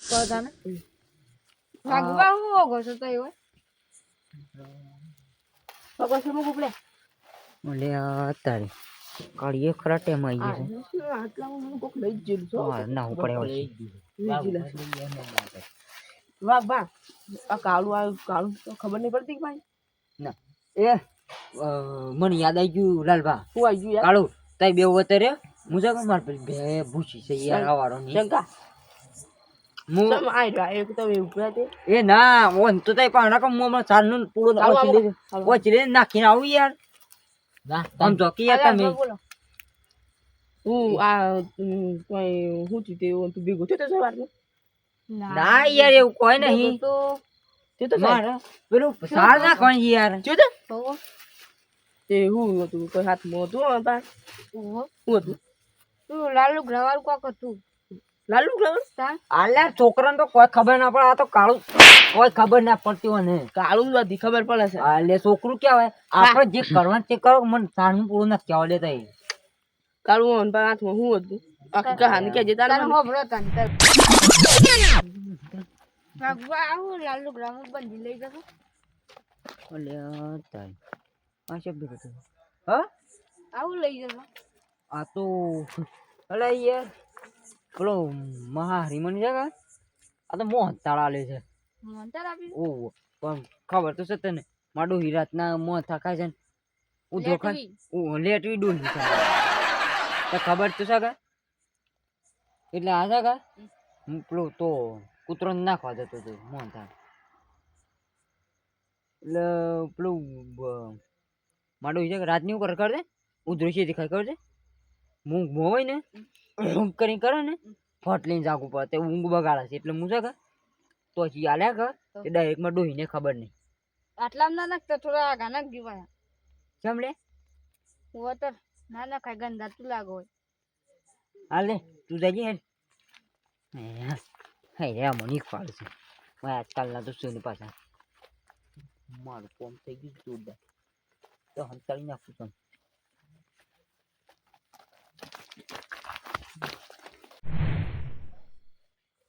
પધાને વાગવા હું ઓગો છો તો એવો પગો છે મુક ઉપલે ઓલે તારી. કાળીએ ખરા ટેમ આવી ગયો શું આટલા હું કોક લઈ જ જેલું છો છે ના હું પડે હોય વાહ વાહ આ કાળું આ કાળું તો ખબર નહીં પડતી કે ભાઈ? એ? મને યાદ આવી ગયું લાલભા. શું આવી ગયું કાળું તાઈ બે વતે રે હું માર પેલી બે ભૂસી છે યાર આવારો શંકા હું સમ આઈ રહ્યા એક તો ઊભા તે એ ના ઓન તો તાઈ પાણા કમ પૂરો ચાલો. ઓછી લે નાખીને આવું યાર. ના આમ તો કે તમે. હું આ કોઈ હું તું તે તું ભેગું થયો તો સવારનું? ના યાર એવું કોઈ નહીં. તો તે તો સાહેબ. પેલું સાર નાખવાની યાર? તો? હું હતું કોઈ હાથમાં હતું આ હું હતું? તું લાલુ ગ્રવાલ કોક હતું. લાલુ ગ્લાવ આલ્યા છોકરાને તો કોઈ ખબર ના પડે આ તો કાળું કોઈ ખબર ના પડતી હોય ને. કાળું બધી ખબર પડે છે. આલે છોકરું કેવાય આપણે જે કરવાનું તે કરો મને સાનું પૂરું ના કહેવા દેતા એ. કાળું મોહન પા હાથમાં શું હતું? આખી કહાની કે જતા તારે તારે હોભરો તન તાર. આવું લાલુ ગ્રામ બંધી લઈ જતો ઓલે તારી. પાછો બીજો હા? આવું લઈ જતો આ તો અલા યાર. પેલો મહાહરિમન છે કે? આ તો મોહન આલે છે. મંતર આપી પણ ખબર તો છે તને. માડું હિરાતના મોહ થાકાય છે ને. ઉધો હું લેટવી. ડોલી તો ખબર તો છે કે? એટલે આ છે કે? હું પેલો તો કૂતરો નાખવા જતો હતો મોહન થાળ. એટલે પેલું માડું છે કે રાતની ઉપર કરે ઉધરો છે દેખાય કરે છે? મૂંગ મો હોય ને ઊંઘ કરીને કરે ને ફટ લઈને જાગવું પડે. તે ઊંઘ બગાડે છે. એટલે હું છે કે તો હજી આલ્યા કર તે? ડાયરેક્ટમાં ડોહીને ખબર નહીં. આટલા ના નાખતા થોડા આગા નાખ દીવાયા કેમ લે? વોટર ના ના ખાય ગંદા તું લાગો હોય. હાલે તું જજે હે હે રે મને ફાળ છે. મેં આજકાલના તો શું પાછા. મારું કોમ થઈ ગયું જોરદાર. તો હંતાળી નાખું તને.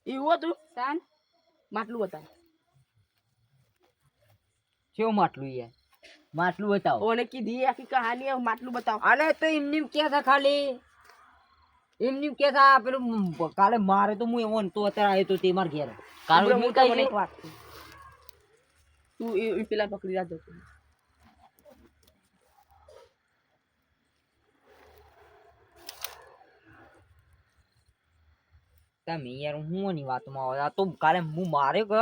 એવું હતું? તાન માટલું બતાવ કેવું માટલું યાર? માટલું બતાવો. ઓને કીધી આખી કહાની માટલું બતાવ. અરે તો એમની કે છે ખાલી? એમની કે છે? પેલું કાલે મારે તો હું એવો તો અત્યારે આવ્યો તો તે માર ઘેર. કાલે હું કઈ એક વાત તું એ પેલા પકડી રાખજો. તમે યાર હું ની વાતમાં આવે આ તો કાલે હું મારે કે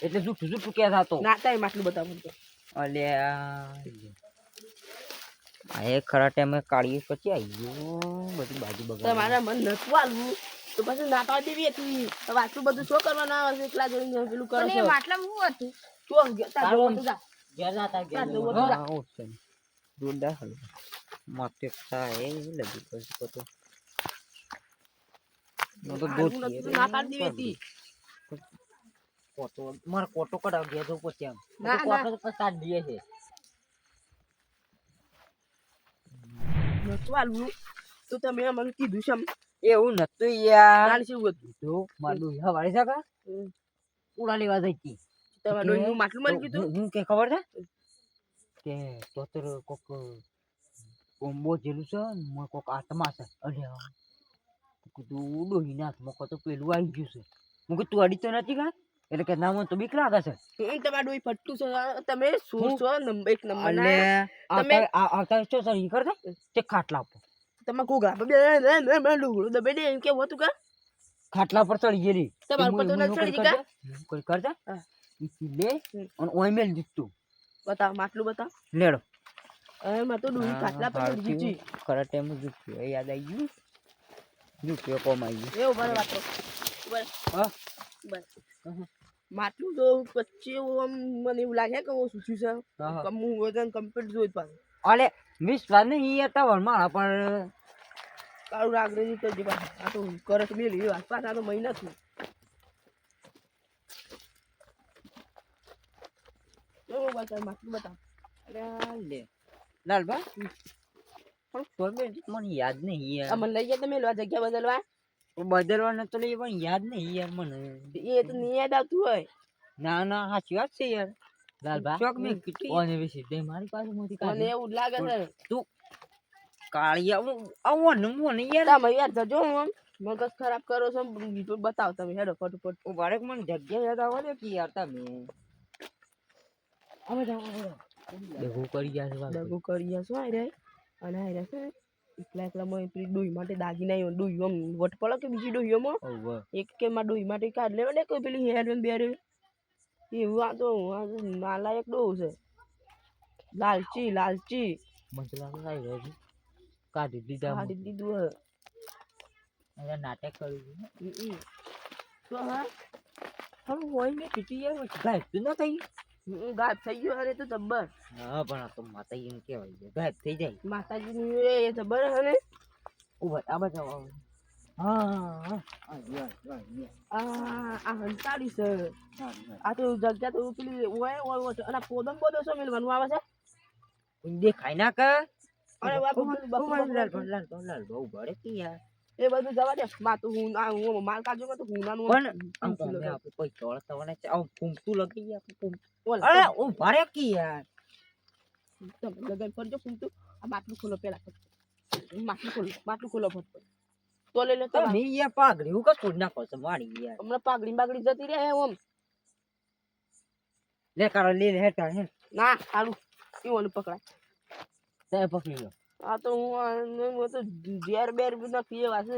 એટલે જૂઠું જૂઠું કે થતો ના તાય માટલું બતાવું તો. અલ્યા આ એ ખરા ટાઈમે કાઢી પછી આવી ગયો બધી બાજુ બગાડ તમારા મન નતું આલવું તો પછી નાતા દેવી હતી હવે આટલું બધું શું કરવાના આવે છે એકલા જોઈને પેલું કરો છો માટલા હું હતું તો જાતા ઘેર હા, તો જવું. બધું હા, ઓછે. જોરદાર હાલે. માથે એ લગી પછી તો હું તો દૂધ આટલું પીએ નતું ના પાડી દેવી હતી કોટો મારે કોટો કઢાવ ગયા જવું પછી આમ કોટો તો કાઢ દઈએ છે. નતું તો તમે મને કીધું છે એવું નતું યાર. તારે શું હતું? જો મારું હવારે છે કા? ઉડા લેવા જઈ હતી. તમારે હું માટલું કીધું? હું કે ખબર છે? કે તોતર કોક કોમ્બો જેલું છે કોક આત્મા છે. અલ્યા. કીધું ડોહી નાથ મોકો તો પેલું આવી ગયું છે. હું કીધું તું અડી તો નથી કા એટલે કે ના મને તો બીક લાગે છે. હું તમારા ડોહી ફટતું છે. તમે શું છો? નંબર એક નંબર એટલે તમે- આવતા શું સર ઈ કરતા તે ખાટલા પર તમે ઘોઘરા પર બે લુગડું દબે દે એમ કેવું હતું કા? ખાટલા પર ચડી ગયેલી. તમારા પર તો કરી ચડી કરજે. હું કરી કરજે. ઈ લે અને ઓય મેલ દીધું બતાવ માટલું બતાવ. લેડો હવે મેં તો ડોહી ખાટલા પર ચડી ગઈ. કરા ટાઈમ જુટ્યો એ યાદ આવી ગયું? જુટ્યો કોમ આવી એ ઊભા વાતો ઊભા હા? બસ માટલું તો પછી આમ મને એવું લાગે કે હું શું છે. કમ હું. વજન કમ્પ્લીટ જોઈ પાછું મિસ વાત નહીં યાર તમાર મારા પણ કાળું રાગરેજી તો જીવા આ તો કરત મેલી વાત પાછા તો મહિના છું બતાવ માટલું બતાવ. અરે લે. લાલબા પણ તો મને યાદ નહીં યાર. મને લઈ ગયા તમે આ જગ્યા બદલવા. બદલવાના તો લઈ પણ યાદ નહીં યાર મને. એ તો નહીં યાદ આવતું હોય. ના ના સાચી વાત છે યાર. લાલભા ચોક મેં કીધી. ઓને વિશે તે મારી પાસે મોટી મને એવું લાગે છે. કાળિયા આવો ને મને યાર. તમે યાર જજો હું મગજ ખરાબ કરો છો બીજું બતાવો તમે. હેડો ફટોફટ ઉભારે મને જગ્યા યાદ આવે ને કે યાર તમે. અમે જાઓ અમે કરી ગયા છે દગો કરી શું આઈ રહ્યા અને રહ્યા છે. એકલા એકલા માં પેલી ડોહી માટે દાગી આવ્યો ડોહી આમ વટ પડે કે બીજી ડોહીઓમાં. એક કે માં ડોહી માટે કાઢ લેવા ને કોઈ પેલી હેર બેર એવું આ તો નાલાયક ડોહ છે. લાલચી લાલચી. મજલા છે. કાઢી દીધા. કાઢી દીધું હે અહીંયા નાટક કર્યું છે. તો હા. હવે હોય મેં કીધી યાર ગાયબ તો ના થઈ. હમ, ગાયબ થઈ ગયો અરે તો જબ્બર. હા પણ આ તો માતાજી ને કહેવાય છે ગાયબ થઈ જાય. માતાજીનું એ જબ્બર હે ને ઊભા આ બધા હા હા. હા હા આ આ હંતાડી છે. આ તો જગ્યા તો પેલી ઓય ઓય ઓય અને પોદમ પોદો શું મેલવાનું આવે છે? દેખાય ના કે અરે બાપુ, બાપુ, લાલ લાલ લાલ બહુ ભરે કે યાર. એ બધું જવા દે. માં તો હું આ હું માલ કાઢજો તો હું નાનું પણ આમ તો અમે આપણે કોઈ ચોળ થવાના છે. આમ ફૂંકતું લગી ગયા આપણે ફૂંક- ઓલ અરે ઓ ભરે કે યાર? લગન કરજો ફૂંકતું. આ માટલું ખોલો પેલા માટલું ખોલો માટલું ખોલો ફટ તો લઈ લે તો તમે યાર પાઘડી હું કશું જ નાખો છો મારી યાર. હમણાં પાઘડી બાગડી જતી રહે ઓમ લે કારો લે લે હેઠા હે ના. સારું એ ઓલું પકડાય. તે પકડી લો. આ તો હું હું તો ઝેર બેર નથી પીએ વાસે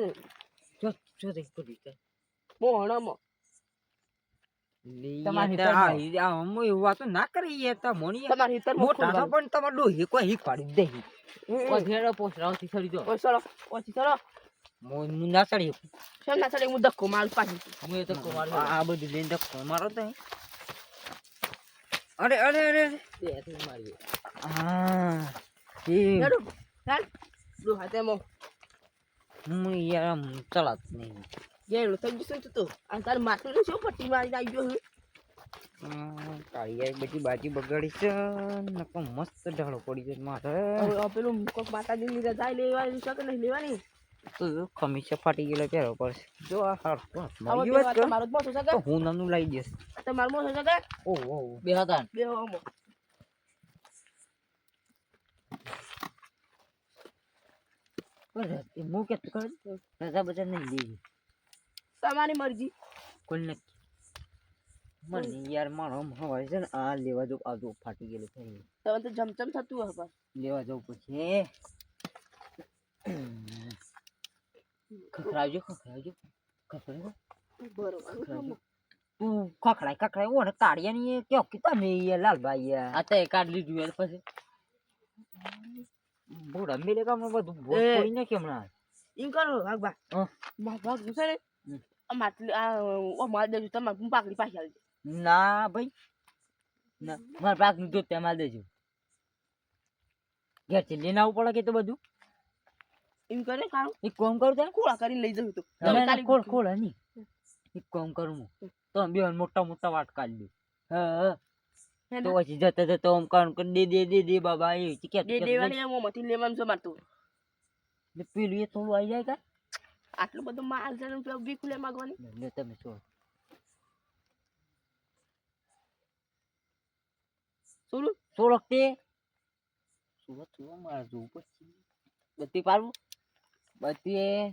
જો જો દેખ તા. મોની યાર. તમારી હિતર મોટા તો પણ તમારે ડોહી કોઈ હીક પાડી દે કોઈ ઘેરો પોસરાવથી સરી જો ઓય ચલો ઓછી ચલો. મોન મું ના ચડી શેમ ના ચડે? હું ધક્કો મારું પાછી. હું એ તો કુમાર આ આ બધું લઈને ધક્કો મારો તો અરે અરે અરે ચાલ દો હાથે મો હું યાર આમ ચલાત નહીં ગેડો થઈ જશે તું તો આ તાર માટલું ને શું પટ્ટી મારી આવી ગયો હું બધી બાજી બગાડી છે નકો મસ્ત ઢાળો પડી છે મારે પેલું કોક માતાજી ની રજા લેવાની છે કે નહીં લેવાની તો જો ખમીસે ફાટી ગયેલો પહેરો પડશે જો આ હાર મારી વાત કર મારો મોટો છે કે હું નાનું લઈ દઈશ તમારો મોટો છે કે ઓહ બે હતા બે હોમો હું કે તું રજા બજા નહીં લેવી તમારી મરજી. કોઈ નક્કી મને યાર મારો હવે છે ને આ લેવા જવું આ જો ફાટી ગયેલું તમે તો જમચમ થતું હશે લેવા જવું પછી ખખડાવજો ખખડાવજો ખખડાવજો. બરોબર. તું ખખડાય ખખડાય. ઓને એ કયો કે તમે લાલભાઈ આ તો એ કાઢ લીધું યાર પછી અમે મેલે કામ બધું? ભોગ કોઈ ને કેમ ના એમ કરો ભાગવા. માર ભાગ છે ને હમ. આ ઓ માર દેજો તમાર પાકડી પાછી આવી ના ભાઈ. ના માર પાકનું દૂધ તેમાં દેજો. ઘેરથી લઈને આવવું પડે કે તો બધું? એમ કરે કામ એક કોમ કરું તને ખોળા કરીને લઈ જવું તો. ના ના કાલી ખોલ ખોલ હની. એક કોમ કરું હું. તો બે મોટા મોટા વાટ કાઢી દઉં હે. તો ને? પછી જતા જતા આમ કામ કરી દે દે દે દે બાબા એ કે દે દેવાની એમ ઓમાંથી લેવાનું છે મારતું પેલું એ થોડું આવી જાય કા આટલો બધો માલ છે ને પેલો માગવાની. ને તમે છો. શું થોડોક તે સુરત સુરત મારે પછી બત્તી પાડવું બત્તી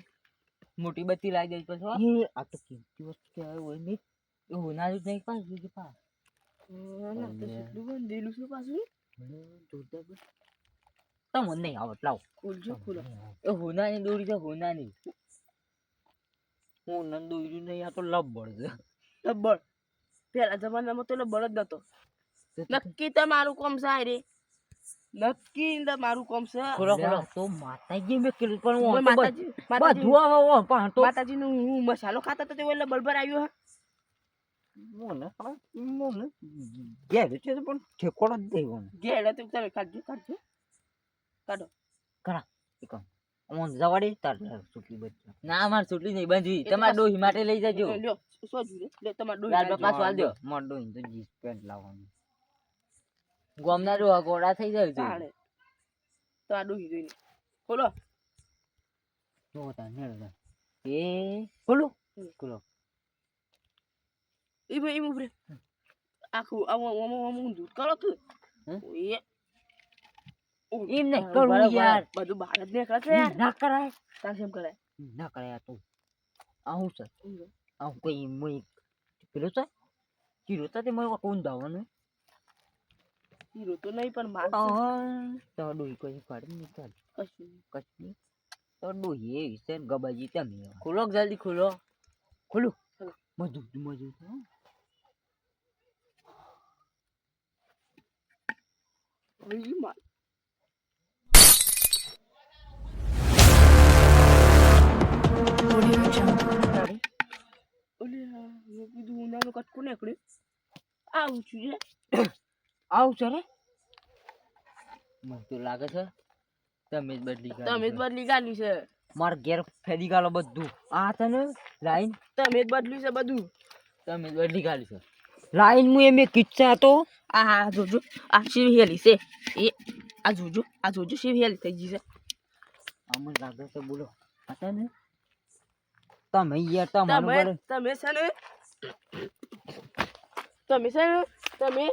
મોટી બત્તી લાવી દેવી પછી આ તો કિંમતી વસ્તુ કહેવાય હોય નહીં. ના જ નહીં પાસ બીજું પાસ. તમને નહીં આવત લાવ ખોલજો ખોલો એ હોનાની દોરી છે હોનાની હું નંદુ નહીં આ તો લબડ છે લબ્બડ પેલા જમાનામાં તો લબ્બડ જ નતો નક્કી તમારું કોમ છે આ રે નક્કી તમારું કોમ છે ખોલો ખોલો તો માતાજી મે કિલ પણ હું માતાજી માતાજી બધું હો, પણ તો માતાજીનું હું મસાલો ખાતા તો તે ઓલે બળબર આવ્યો હે મને મને ઘેરે છે પણ ઠેકોડો જ દઈ ઘેરે તો તમે કાઢજો કાઢજો. કાઢો. ઓન જવાડી તાર સુટલી બચ્ચા ના મારે સુટલી નહીં બાંધવી. તમારા ડોહી માટે લઈ જજો. લ્યો સોજી લે તમાર ડોહી લાલ લાવજો. પાછું દો. મોર ડોહી તો જીન્સ પેન્ટ લાવવાનું. ગોમના ડોહા ગોડા થઈ જાય છે. તો આ ડોહી જોઈને ખોલો. તા નેડ એ ખોલો. ઈમ ઈમ ibu આખું Aku આવું દૂધ dulu. Kalau tuh. એ એમ નહીં હા, કરવું બરાબર. યાર બધું છે એમ યાર ના કરાય તાર કેમ કરાય ના કરાય તો આવું છે આવું કોઈ મુઈ પેલો છે ચીરો તો મને કોણ દાવાનું હીરો તો નહીં પણ માર તો ડોઈ કોઈ કાઢી નહીં ચાલ કશું કચ્છી તો ડોઈ એવી છે ને ગબાજી તમે ખુલો જલ્દી ખુલો ખોલું ખોલો. મજુ હા, મેં કીધું ઉનાળો કટકું નીકળ્યું આવું છું આવું છે રે મને તો લાગે છે તમે જ બદલી તમે જ બદલી કાઢ્યું છે. માર ઘેર ફેરી ગાલો બધું. આ તને લાઈન? તમે જ બદલ્યું છે બધું. તમે જ બદલી કાઢી છે. લાઈન મુ એમ કિસ્સા હતો. આ જોજો આ શિવ હેલી છે એ આ જોજો આ જોજો શિવ હેલી થઈ ગઈ છે અમને લાગે છે બોલો આ તને તમે યાર તમારું તમે છે ને તમે છે ને તમે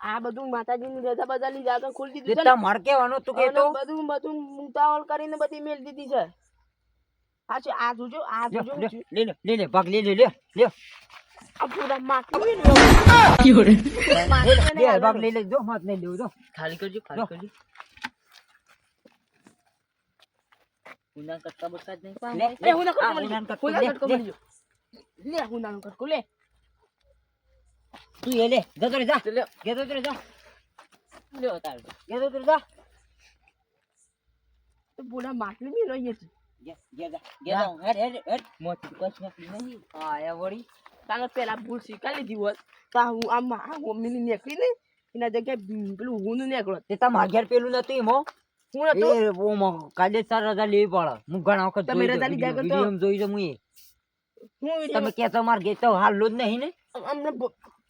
આ બધું માતાજીની રજા બજારની જાગર ખોલી દીધું છે તમાર તમારે તું હતું કે તો બધું બધું મુતાવળ કરીને બધી મેલ દીધી છે આ છે આ જોજો આ જોજો લે લે લે ભાગ લે લે લે લે લે લે લે ખાલી કરજો લો. ખાલી કરજો ઉના બટકા જ નહીં લે પાડે. લે હું ના આ કટકો મળી કટકો હું ના લે, કટકો લે. મળી લે હું ના લે તું એ લે જતો રે જા લે જતો રે જા તો પૂરા માટલું બી રહીએ છે કાલે પેલા ભૂલ શીખાડી દીધી હોત તો હું આમ આ મમ્મીની નીકળી ને એના જગ્યાએ પેલું હું નીકળો તે તમાર ઘેર પેલું નતું એમ હો હું નતો કાલે તાર રજા લેવી પડે હું ઘણા વખત તમે રજા લીધા કરતો? વીડિયો જોઈ છે મુએ હું તમે વીડિયો કે તમાર ઘેર તો હાલ લો જ નહીં ને અમને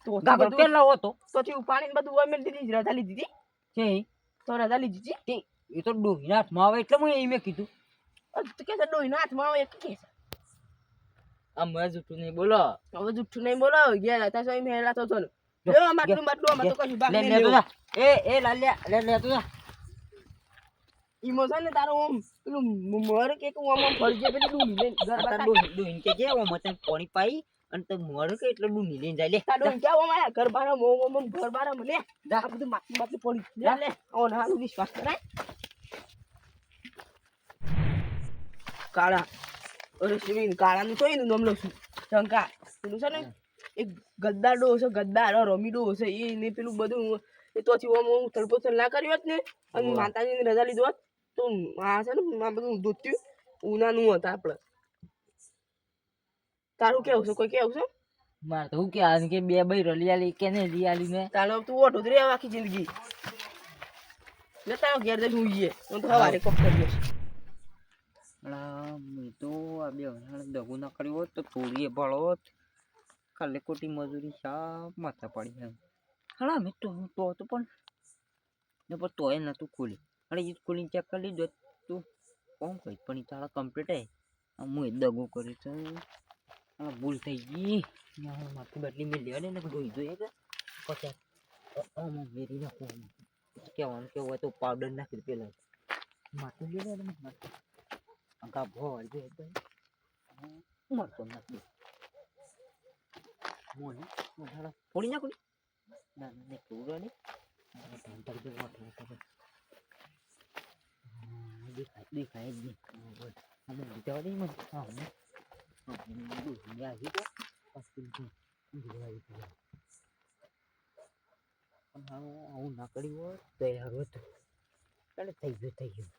તો પેલા હતો તો થયું પાણી બધું અમે દીધી રજા લીધી હતી છે તો રજા લીધી હતી તે એ તો ડોહીના હાથમાં આવે એટલે હું એ મેં કીધું તો કે ડોહીના હાથમાં આવે એક કે છે આ મેં જૂઠું નહીં બોલો. હવે જૂઠું નહીં બોલો. ગયા હતા સોય મેલા તો ચાલો લો, લે આમ આટલું માટલું આમાં તો કશું બાકી લે નહીં લે લેવો. એ એ લાલ્યા લે લે તો છે ને તારો ઓમ પેલું મર કે કે ઓમ આમ ફરી જાય પેલી ડૂંડી લઈને ઘર આ તાર કે કે ઓમ ઓમાં તને પાણી પાઈ અને તો મોર કે એટલે ડૂની લઈને જાય. લે તાર કે આમ આયા? ઘર બારા ઓમ ઓમ ઓમ ઘર બારા મને આ બધું માટી માટી પડી લે લે. ઓ ના વિશ્વાસ કરાય. કાળા. અરે શિવીન કાળાનું કોઈ નું નામ છું શંકા. પેલું છે ને એક ગદ્દાડો છે ગદ્દાર આ રમી ડો છે એ ને પેલું બધું એ તો ઓમ ઓમ તડપોતલ ના કર્યું હોત ને અને. માતાજીની રજા લીધો હોત તો આ છે ને આ બધું દૂધ્યું ઉનાનું હતા આપણે તારું કેવું છે? કોઈ કેવું છે? મારે તો હું કે આ કે બે ભાઈ રલી આલી કે ને લી આલી મેં તારો તું ઓટો જ રહેવા આખી જિંદગી. લે તારો ઘેર જઈને હું તો સવારે કોક કરી તો આ બે દગો ના કર્યો હોત તો થોડી ભળો હોત. કાલે કોટી મજૂરી શા માથા પડી એમ હલા મેં તો હું તો હતો પણ. ને પણ તોય નતું ખોલી અરે એ ખોલીને ચેક કરી લીધો તું કોણ કહી? પણ એ તારા કમ્પ્લીટ હે આ હું એ દગો કર્યો તો. ભૂલ થઈ ગઈ. માથું બદલી મેં લેવા ને ધોઈ જોઈએ કે પછી આમાં મેરી નાખું. કહેવાનું કેવું હોય તો પાવડર નાખી પેલા. માથું લે લે માથું. અંકા ભોળ જે હતો મરતો નથી મોને મોઢાડા ફોડી નાખું ને? ના પૂરો ને ઢંઢર જે વાટલો ખબર દેખાય દેખાય જ નહીં અમે બીજા હા હું આવી ગયો આવું ના કર્યું હોય તો હતું થઈ ગયું થઈ ગયું